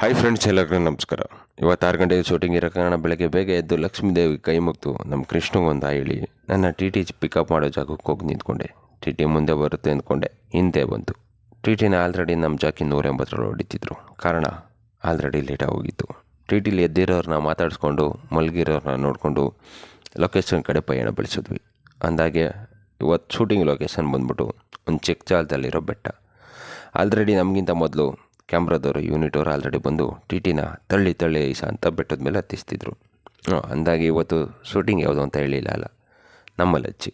Hi friends ಎಲ್ಲರಿಗೂ ನಮಸ್ಕಾರ. ಇವತ್ತು ಆರು ಗಂಟೆಗೆ ಶೂಟಿಂಗ್ ಇರೋ ಕಾರಣ ಬೆಳಗ್ಗೆ ಬೇಗ ಎದ್ದು ಲಕ್ಷ್ಮೀದೇವಿ ಕೈ ಮುಗ್ದು ನಮ್ಮ ಕೃಷ್ಣಗೊಂದು ಹೇಳಿ ನನ್ನ ಟಿ ಟಿ ಪಿಕಪ್ ಮಾಡೋ ಜಾಗಕ್ಕೆ ಹೋಗಿ ನಿಂತ್ಕೊಂಡೆ. ಟಿ ಟಿ ಮುಂದೆ ಬರುತ್ತೆ ಅಂದ್ಕೊಂಡೆ. ಹಿಂದೆ ಬಂತು. ಟಿ ಟಿನ ಆಲ್ರೆಡಿ ನಮ್ಮ ಜಾಕಿ ನೂರ ಎಂಬತ್ತರಲ್ಲಿ ಹೊಡಿತಿದ್ರು. ಕಾರಣ ಆಲ್ರೆಡಿ ಲೇಟಾಗಿ ಹೋಗಿತ್ತು. ಟಿ ಟಿಲಿ ಎದ್ದಿರೋರನ್ನ ಮಾತಾಡಿಸ್ಕೊಂಡು ಮಲಗಿರೋರನ್ನ ನೋಡಿಕೊಂಡು ಲೊಕೇಶನ್ ಕಡೆ ಪಯಣ ಬೆಳೆಸಿದ್ವಿ. ಅಂದಾಗೆ ಇವತ್ತು ಶೂಟಿಂಗ್ ಲೊಕೇಶನ್ ಬಂದ್ಬಿಟ್ಟು ಒಂದು ಚಿಕ್ಕ ಜಾಲದಲ್ಲಿರೋ ಬೆಟ್ಟ. ಆಲ್ರೆಡಿ ನಮಗಿಂತ ಮೊದಲು ಕ್ಯಾಮ್ರಾದವರು ಯೂನಿಟ್ ಅವರು ಆಲ್ರೆಡಿ ಬಂದು ಟಿ ಟಿನ ತಳ್ಳಿ ತಳ್ಳಿ ಐಸ ಅಂತ ಬೆಟ್ಟದ ಮೇಲೆ ಹತ್ತಿಸ್ತಿದ್ರು. ಅಂದಾಗಿ ಇವತ್ತು ಶೂಟಿಂಗ್ ಯಾವುದು ಅಂತ ಹೇಳಿಲ್ಲ ಅಲ್ಲ. ನಮ್ಮಲ್ಲಿ ಲಚ್ಚಿ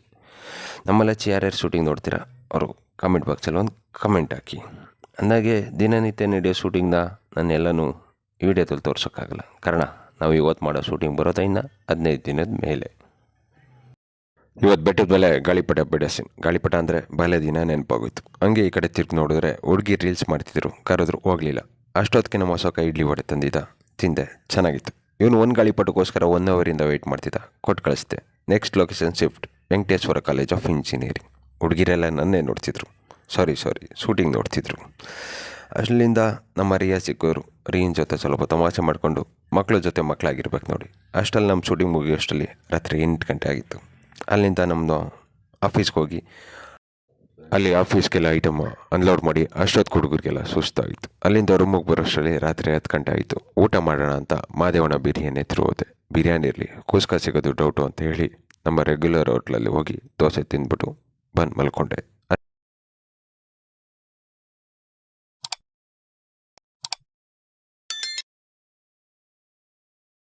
ನಮ್ಮಲ್ಲಿ ಲಚ್ಚಿ ಯಾರ್ಯಾರು ಶೂಟಿಂಗ್ ನೋಡ್ತೀರಾ? ಅವರು ಕಮೆಂಟ್ ಬಾಕ್ಸಲ್ಲಿ ಒಂದು ಕಮೆಂಟ್ ಹಾಕಿ. ಅಂದಾಗೆ ದಿನನಿತ್ಯ ನಡೆಯೋ ಶೂಟಿಂಗ್ನ ನಾನು ಎಲ್ಲನೂ ವಿಡಿಯೋದಲ್ಲಿ ತೋರ್ಸೋಕ್ಕಾಗಲ್ಲ. ಕಾರಣ, ನಾವು ಇವತ್ತು ಮಾಡೋ ಶೂಟಿಂಗ್ ಬರೋದ ಇನ್ನು ಹದಿನೈದು ದಿನದ ಮೇಲೆ. ಇವತ್ತು ಬೆಟ್ಟದ ಮೇಲೆ ಗಾಳಿಪಟ ಬಿಡಿಸಿನ್ ಗಾಳಿಪಟ ಅಂದರೆ ಬಾಲ್ಯ ದಿನ ನೆನಪಾಗೋಯ್ತು. ಹಂಗೆ ಈ ಕಡೆ ತಿರ್ಗಿ ನೋಡಿದ್ರೆ ಹುಡುಗಿ ರೀಲ್ಸ್ ಮಾಡ್ತಿದ್ರು, ಕರೆದ್ರು ಹೋಗಲಿಲ್ಲ. ಅಷ್ಟೊತ್ತಿಗೆ ನಮ್ಮ ಹೊಸಕ ಇಡ್ಲಿ ವಡೆ ತಂದಿದ್ದ, ತಿಂದೆ, ಚೆನ್ನಾಗಿತ್ತು. ಇವನು ಒಂದು ಗಾಳಿಪಟಕ್ಕೋಸ್ಕರ ಒನ್ ಅವರಿಂದ ವೆಯ್ಟ್ ಮಾಡ್ತಿದ್ದ ಕೊಟ್ಟು ಕಳಿಸ್ದೆ. Next location shift Venkateshwara college of engineering ಹುಡುಗಿರೆಲ್ಲ ನನ್ನೇ ನೋಡ್ತಿದ್ರು. ಸಾರಿ ಸಾರಿ ಶೂಟಿಂಗ್ ನೋಡ್ತಿದ್ರು. ಅಲ್ಲಿಂದ ನಮ್ಮ ರಿಯಾ ಸಿಕ್ಕೋರು ರೀನ್ ಜೊತೆ ಸ್ವಲ್ಪ ತಮಾಷೆ ಮಾಡಿಕೊಂಡು ಮಕ್ಕಳ ಜೊತೆ ಮಕ್ಕಳಾಗಿರ್ಬೇಕು ನೋಡಿ. ಅಷ್ಟಲ್ಲಿ ನಮ್ಮ ಶೂಟಿಂಗ್ ಮುಗಿಯೋಷ್ಟರಲ್ಲಿ ರಾತ್ರಿ ಎಂಟು ಗಂಟೆ ಆಗಿತ್ತು. ಅಲ್ಲಿಂದ ನಮ್ಮದು ಆಫೀಸ್ಗೆ ಹೋಗಿ, ಅಲ್ಲಿ ಆಫೀಸ್ಗೆಲ್ಲ ಐಟಮ್ ಅನ್ಲೋಡ್ ಮಾಡಿ ಅಷ್ಟೊತ್ತು ಹುಡುಗರಿಗೆಲ್ಲ ಸುಸ್ತಾಯಿತು. ಅಲ್ಲಿಂದ ರೂಮಿಗೆ ಬರೋಷ್ಟರಲ್ಲಿ ರಾತ್ರಿ ಹತ್ತು ಗಂಟೆ ಆಯಿತು. ಊಟ ಮಾಡೋಣ ಅಂತ ಮಾದೇವನ ಬಿರಿಯಾನಿ ಹತ್ರ ಹೋದೆ ಬಿರಿಯಾನಿ ಇರಲಿ, ಕುಸ್ಕ ಸಿಗೋದು ಡೌಟು ಅಂತ ಹೇಳಿ, ನಮ್ಮ ರೆಗ್ಯುಲರ್ ಹೋಟ್ಲಲ್ಲಿ ಹೋಗಿ ದೋಸೆ ತಿಂದ್ಬಿಟ್ಟು ಬಂದು ಮಲ್ಕೊಂಡೆ.